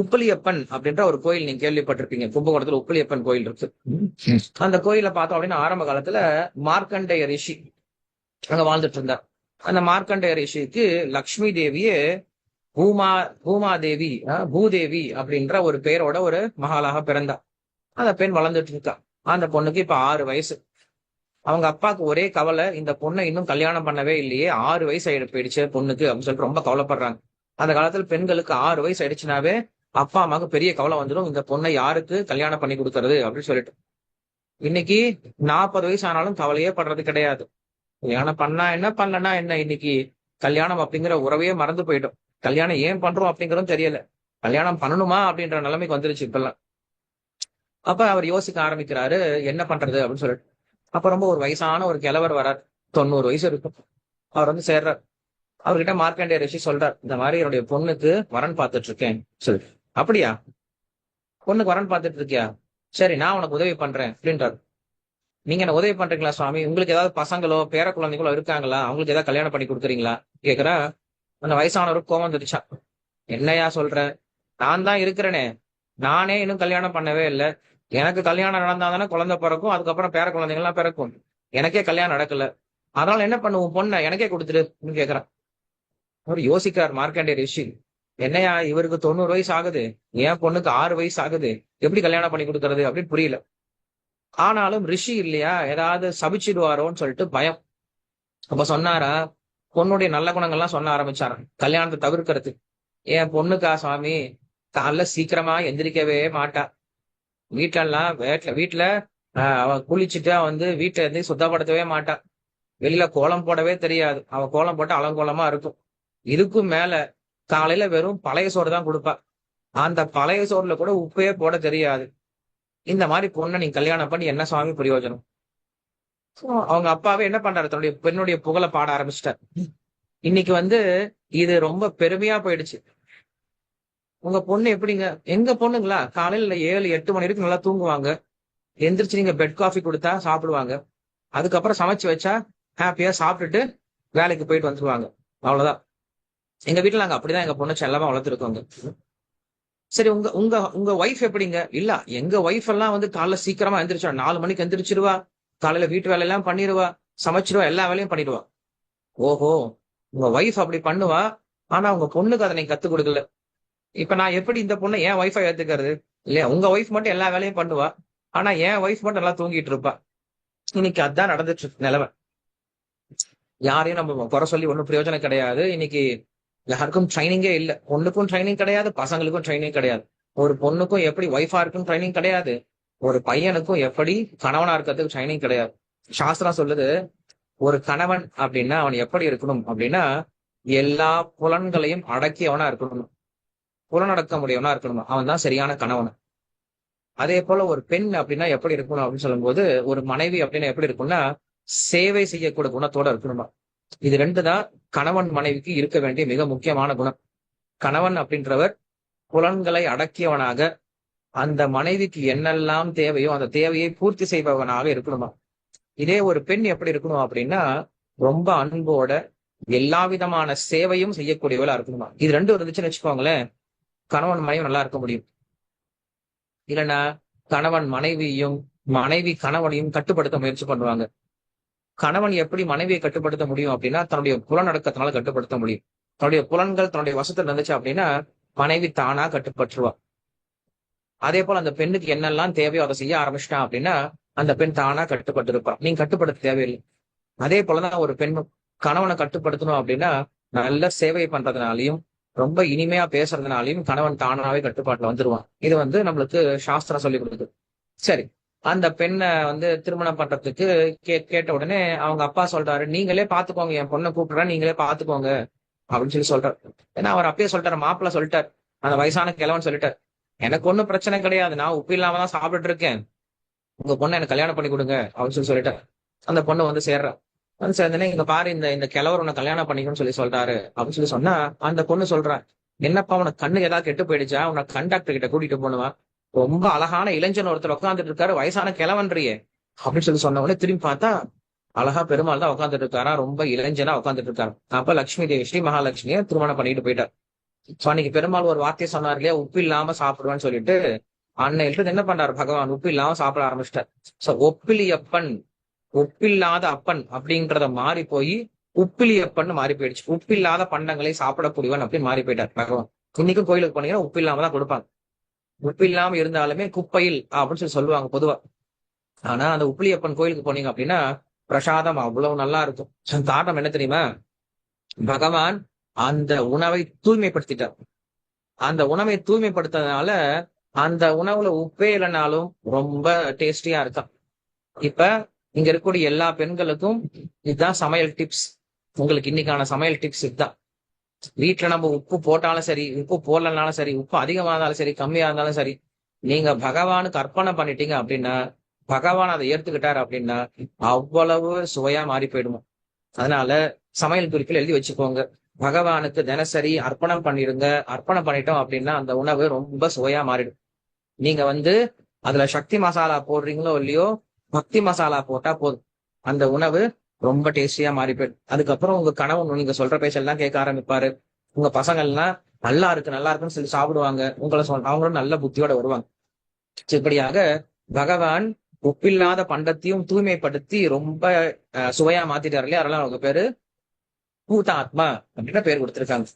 உப்பலியப்பன் அப்படின்ற ஒரு கோயில் நீங்க கேள்விப்பட்டிருப்பீங்க. கும்பகோணத்துல உப்பலியப்பன் கோயில் இருக்கு. அந்த கோயில பார்த்தோம் அப்படின்னா ஆரம்ப காலத்துல மார்க்கண்டேய ரிஷி அங்க வாழ்ந்துட்டு இருந்தார். அந்த மார்க்கண்டேய ரிஷிக்கு லக்ஷ்மி தேவியே பூமா பூமாதேவி பூதேவி அப்படின்ற ஒரு பெயரோட ஒரு மகாலாக பிறந்தா அந்த பெண் வளர்ந்துட்டு இருக்கா. அந்த பொண்ணுக்கு இப்ப ஆறு வயசு. அவங்க அப்பாவுக்கு ஒரே கவலை இந்த பொண்ணை இன்னும் கல்யாணம் பண்ணவே இல்லையே ஆறு வயசு ஆயிடு போயிடுச்சு பொண்ணுக்கு அப்படின்னு சொல்லிட்டு ரொம்ப கவலைப்படுறாங்க. அந்த காலத்துல பெண்களுக்கு ஆறு வயசு ஆயிடுச்சுனாவே அப்பா அம்மாவுக்கு பெரிய கவலை வந்துடும். இந்த பொண்ணை யாருக்கு கல்யாணம் பண்ணி கொடுக்கறது அப்படின்னு சொல்லிட்டு. இன்னைக்கு நாற்பது வயசு ஆனாலும் கவலையே படுறது கிடையாது. கல்யாணம் பண்ணா என்ன பண்ணலன்னா என்ன? இன்னைக்கு கல்யாணம் அப்படிங்கிற உறவையே மறந்து போயிட்டோம் கல்யாணம் ஏன் பண்றோம் அப்படிங்கறதும் தெரியல. கல்யாணம் பண்ணணுமா அப்படின்ற நிலைமைக்கு வந்துருச்சு இப்பெல்லாம். அப்ப அவர் யோசிக்க ஆரம்பிக்கிறாரு என்ன பண்றது அப்படின்னு சொல்லிட்டு. அப்ப ரொம்ப ஒரு வயசான ஒரு கிழவர் வரார். தொண்ணூறு வயசு இருக்கும். அவர் வந்து சேர்றார். அவர்கிட்ட மார்க்கண்டே ரிஷி சொல்றார். இந்த மாதிரி என்னுடைய பொண்ணுக்கு வரன் பார்த்துட்டு இருக்கேன். சொல்லி அப்படியா? பொண்ணுக்கு வரன் பார்த்துட்டு இருக்கியா சரி நான் உனக்கு உதவி பண்றேன் அப்படின்றாரு. நீங்க என்ன உதவி பண்றீங்களா சுவாமி? உங்களுக்கு ஏதாவது பசங்களோ பேர குழந்தைங்களோ இருக்காங்களா? அவங்களுக்கு ஏதாவது கல்யாணம் பண்ணி கொடுக்குறீங்களா? கேக்குறா? அந்த வயசானவருக்கு கோபம் வந்துடுச்சா என்னையா சொல்ற? நான் தான் இருக்கிறேனே. நானே இன்னும் கல்யாணம் பண்ணவே இல்லை. எனக்கு கல்யாணம் நடந்தா தானே குழந்தை பிறக்கும் அதுக்கப்புறம் பேர குழந்தைங்கலாம் பிறக்கும். எனக்கே கல்யாணம் நடக்கல. அதனால என்ன பண்ணுவோம் பொண்ணை எனக்கே கொடுத்துரு கேக்குறான். அவர் யோசிக்கிறார் மார்க்கண்டே ரிஷி. என்னையா இவருக்கு தொண்ணூறு வயசு ஆகுது? என் பொண்ணுக்கு ஆறு வயசு ஆகுது. எப்படி கல்யாணம் பண்ணி கொடுக்கறது அப்படின்னு புரியல. ஆனாலும் ரிஷி இல்லையா? ஏதாவது சபிச்சிடுவாரோன்னு சொல்லிட்டு பயம். அப்ப சொன்னாரா? பொண்ணுடைய நல்ல குணங்கள்லாம் சொல்ல ஆரம்பிச்சாராம். கல்யாணத்தை தவிர்க்கிறது என் பொண்ணுக்கா சுவாமி காலைல சீக்கிரமா எந்திரிக்கவே மாட்டா. வீட்டிலலாம் எல்லாம் வீட்டுல வீட்டுல அவ குளிச்சுட்டு வந்து வீட்டுல இருந்து சுத்தப்படுத்தவே மாட்டா. வெளியில கோலம் போடவே தெரியாது. அவ கோலம் போட்டு அலங்கோலமா இருக்கும். இதுக்கும் மேல காலையில வெறும் பழைய சோறு தான் கொடுப்பா. அந்த பழைய சோறுல கூட உப்பே போட தெரியாது. இந்த மாதிரி பொண்ணை நீங்க கல்யாணம் பண்ணி என்ன சுவாமி பிரயோஜனம்? அவங்க அப்பாவே என்ன பண்றாரு? தன்னுடைய பெண்ணுடைய புகழை பாட ஆரம்பிச்சிட்டார். இன்னைக்கு வந்து இது ரொம்ப பெருமையா போயிடுச்சு. உங்க பொண்ணு எப்படிங்க? எங்க பொண்ணுங்களா? காலையில ஏழு எட்டு மணி வரைக்கும் நல்லா தூங்குவாங்க. எந்திரிச்சு நீங்க பெட் காஃபி கொடுத்தா சாப்பிடுவாங்க. அதுக்கப்புறம் சமைச்சு வச்சா ஹாப்பியா சாப்பிட்டுட்டு வேலைக்கு போயிட்டு வந்துருவாங்க. அவ்வளவுதான். எங்க வீட்டுல நாங்க அப்படிதான் எங்க பொண்ணு செல்லமா வளர்த்துருக்கோங்க சரி உங்க உங்க உங்க ஒய்ஃப் எப்படிங்க? இல்ல எங்க ஒய்ஃப் எல்லாம் வந்து காலைல சீக்கிரமா எந்திரிச்சா நாலு மணிக்கு எந்திரிச்சிருவா. காலையில வீட்டு வேலையெல்லாம் பண்ணிடுவா சமைச்சிருவா. எல்லா வேலையும் பண்ணிடுவா. ஓஹோ உங்க ஒய்ஃப் அப்படி பண்ணுவா. ஆனா உங்க பொண்ணுக்கு அதை நீங்க கத்து கொடுக்கல. இப்ப நான் எப்படி இந்த பொண்ணை என் ஒய்ஃபை ஏத்துக்கிறது? இல்லையா உங்க ஒய்ஃப் மட்டும் எல்லா வேலையும் பண்ணுவா. ஆனா என் ஒய்ஃப் மட்டும் நல்லா தூங்கிட்டு இருப்பா. இன்னைக்கு அதான் நடந்துட்டு இருக்கு நிலவை யாரையும் நம்ம குறை சொல்லி ஒன்றும் பிரயோஜனம் கிடையாது. இன்னைக்கு யாருக்கும் ட்ரைனிங்கே இல்ல. பொண்ணுக்கும் ட்ரைனிங் கிடையாது பசங்களுக்கும் ட்ரைனிங் கிடையாது. ஒரு பொண்ணுக்கும் எப்படி ஒய்ஃபா இருக்கும் ட்ரைனிங் கிடையாது. ஒரு பையனுக்கும் எப்படி கணவனா இருக்கிறதுக்கு ட்ரைனிங் கிடையாது. சாஸ்திரம் சொல்லுது ஒரு கணவன் அப்படின்னா அவன் எப்படி இருக்கணும் அப்படின்னா எல்லா புலன்களையும் அடக்கியவனா இருக்கணும். புலனடக்க முடியவனா இருக்கணும். அவன் தான் சரியான கணவன். அதே போல ஒரு பெண் அப்படின்னா எப்படி இருக்கணும் அப்படின்னு சொல்லும்போது ஒரு மனைவி அப்படின்னா எப்படி இருக்கும்னா சேவை செய்யக்கூடிய குணத்தோட இருக்கணுமா? இது ரெண்டு தான் கணவன் மனைவிக்கு இருக்க வேண்டிய மிக முக்கியமான குணம். கணவன் அப்படின்றவர் புலன்களை அடக்கியவனாக அந்த மனைவிக்கு என்னெல்லாம் தேவையோ அந்த தேவையை பூர்த்தி செய்பவனாக இருக்கணுமா? இதே ஒரு பெண் எப்படி இருக்கணும் அப்படின்னா ரொம்ப அன்போட எல்லா விதமான சேவையும் செய்யக்கூடியவளா இருக்கணுமா? இது ரெண்டும் இருந்துச்சுன்னு வச்சுக்கோங்களேன் கணவன் மனைவி நல்லா இருக்க முடியும். இல்லைன்னா கணவன் மனைவியும் மனைவி கணவனையும் கட்டுப்படுத்த முயற்சி பண்ணுவாங்க. கணவன் எப்படி மனைவியை கட்டுப்படுத்த முடியும் அப்படின்னா தன்னுடைய புலனடக்கத்தினால கட்டுப்படுத்த முடியும். தன்னுடைய புலன்கள் தன்னுடைய வசத்துல இருந்துச்சு அப்படின்னா மனைவி தானா கட்டுப்பட்டுருவா. அதே போல அந்த பெண்ணுக்கு என்னெல்லாம் தேவையோ அதை செய்ய ஆரம்பிச்சிட்டான் அப்படின்னா அந்த பெண் தானா கட்டுப்பட்டு இருப்பா நீங்க கட்டுப்படுத்த தேவையில்லை. அதே போலதான் ஒரு பெண் கணவனை கட்டுப்படுத்தணும் அப்படின்னா நல்ல சேவை பண்றதுனாலையும் ரொம்ப இனிமையா பேசுறதுனாலையும் கணவன் தானாவே கட்டுப்பாட்டுல வந்துருவான். இது வந்து நம்மளுக்கு சாஸ்திரம் சொல்லி கொடுக்குது. சரி. அந்த பெண்ணை வந்து திருமணம் பண்றதுக்கு கே கேட்ட உடனே அவங்க அப்பா சொல்றாரு நீங்களே பாத்துக்கோங்க என் பொண்ணை கூப்பிடுறா நீங்களே பாத்துக்கோங்க அப்படின்னு சொல்லி சொல்றாரு. ஏன்னா அவர் அப்பயே சொல்லிட்டாரு மாப்பிள்ள சொல்லிட்டார் அந்த வயசான கிழவன் சொல்லிட்டார். எனக்கு ஒண்ணும் பிரச்சனை கிடையாது நான் உப்பு இல்லாம தான் சாப்பிட்டுட்டு இருக்கேன். உங்க பொண்ணை எனக்கு கல்யாணம் பண்ணி கொடுங்க அப்படின்னு சொல்லி சொல்லிட்டார். அந்த பொண்ணு வந்து சேர்றா. வந்து சேர்ந்தனே இங்க பாரு இந்த இந்த கிழவர் உன்னை கல்யாணம் பண்ணிக்கணும்னு சொல்லி சொல்றாரு அப்படின்னு சொல்லி சொன்னா அந்த பொண்ணு சொல்றான் என்னப்பா உனக்கு கண்ணு ஏதாவது கெட்டு போயிடுச்சா? உன்னை கண்டாக்டர் கிட்ட கூட்டிட்டு போனுவா ரொம்ப அழகான இளைஞன் ஒருத்தர் உட்காந்துட்டு இருக்காரு வயசான கிழவன்றியே. அப்படின்னு சொல்லி சொன்ன உடனே திரும்பி பார்த்தா அழகா பெருமாள் தான் உட்காந்துட்டு இருக்காரா ரொம்ப இளைஞனா உட்காந்துட்டு இருக்காரு அப்ப லட்சுமி தேவி ஸ்ரீ மகாலட்சுமியை திருமணம் பண்ணிட்டு போயிட்டார். சோ அன்னைக்கு பெருமாள் ஒரு வார்த்தையை சொன்னார் இல்லையா உப்பு இல்லாம சாப்பிடுவான்னு சொல்லிட்டு அன்னையிலிருந்து என்ன பண்றாரு பகவான்? உப்பு இல்லாம சாப்பிட ஆரம்பிச்சிட்டார். சோ ஒப்பிலியப்பன் உப்பில்லாத அப்பன் அப்படின்றத மாறி போய் உப்பிலியப்பன் மாறி போயிடுச்சு. உப்பில்லாத பண்டங்களை சாப்பிடக்கூடியவன் அப்படின்னு மாறி போயிட்டார் பகவான். இன்னைக்கும் கோயிலுக்கு போனீங்கன்னா உப்பு இல்லாம தான் கொடுப்பாங்க. உப்பு இல்லாம இருந்தாலுமே குப்பையில் அப்படின்னு சொல்லி சொல்லுவாங்க பொதுவா. ஆனா அந்த உப்பிலியப்பன் கோயிலுக்கு போனீங்க அப்படின்னா பிரசாதம் அவ்வளவு நல்லா இருக்கும். காரணம் என்ன தெரியுமா? பகவான் அந்த உணவை தூய்மைப்படுத்திட்டார். அந்த உணவை தூய்மைப்படுத்ததுனால அந்த உணவுல உப்பே இல்லைனாலும் ரொம்ப டேஸ்டியா இருக்கும் இப்ப இங்க இருக்கக்கூடிய எல்லா பெண்களுக்கும் இதுதான் சமையல் டிப்ஸ். உங்களுக்கு இன்னைக்கான சமையல் டிப்ஸ் இதுதான். வீட்டுல நம்ம உப்பு போட்டாலும் சரி உப்பு போடலனாலும் சரி உப்பு அதிகமா இருந்தாலும் சரி கம்மியா இருந்தாலும் சரி நீங்க பகவானுக்கு அர்ப்பணம் பண்ணிட்டீங்க அப்படின்னா பகவான் அதை ஏத்துக்கிட்டாரு அப்படின்னா அவ்வளவு சுவையா மாறி போயிடுமா? அதனால சமையல் குறிப்பில் எழுதி வச்சுக்கோங்க. பகவானுக்கு தினசரி அர்ப்பணம் பண்ணிடுங்க. அர்ப்பணம் பண்ணிட்டோம் அப்படின்னா அந்த உணவு ரொம்ப சுவையா மாறிடும். நீங்க வந்து அதுல சக்தி மசாலா போடுறீங்களோ இல்லையோ பக்தி மசாலா போட்டா போதும். அந்த உணவு ரொம்ப டேஸ்டியா மாறி போயிடும் அதுக்கப்புறம் உங்க கணவன் நீங்க சொல்ற பேச்செல்லாம் கேட்க ஆரம்பிப்பாரு. உங்க பசங்க எல்லாம் நல்லா இருக்கு நல்லா இருக்குன்னு சொல்லி சாப்பிடுவாங்க. உங்களை சொல் அவங்களும் நல்ல புத்தியோட வருவாங்க. இப்படியாக பகவான் உப்பில்லாத பண்டத்தையும் தூய்மைப்படுத்தி ரொம்ப சுவையா மாத்திட்டாரு இல்லையா? அதெல்லாம் அவங்க பேரு பூதாத்மா அப்படின்னு பேர் கொடுத்திருக்காங்க.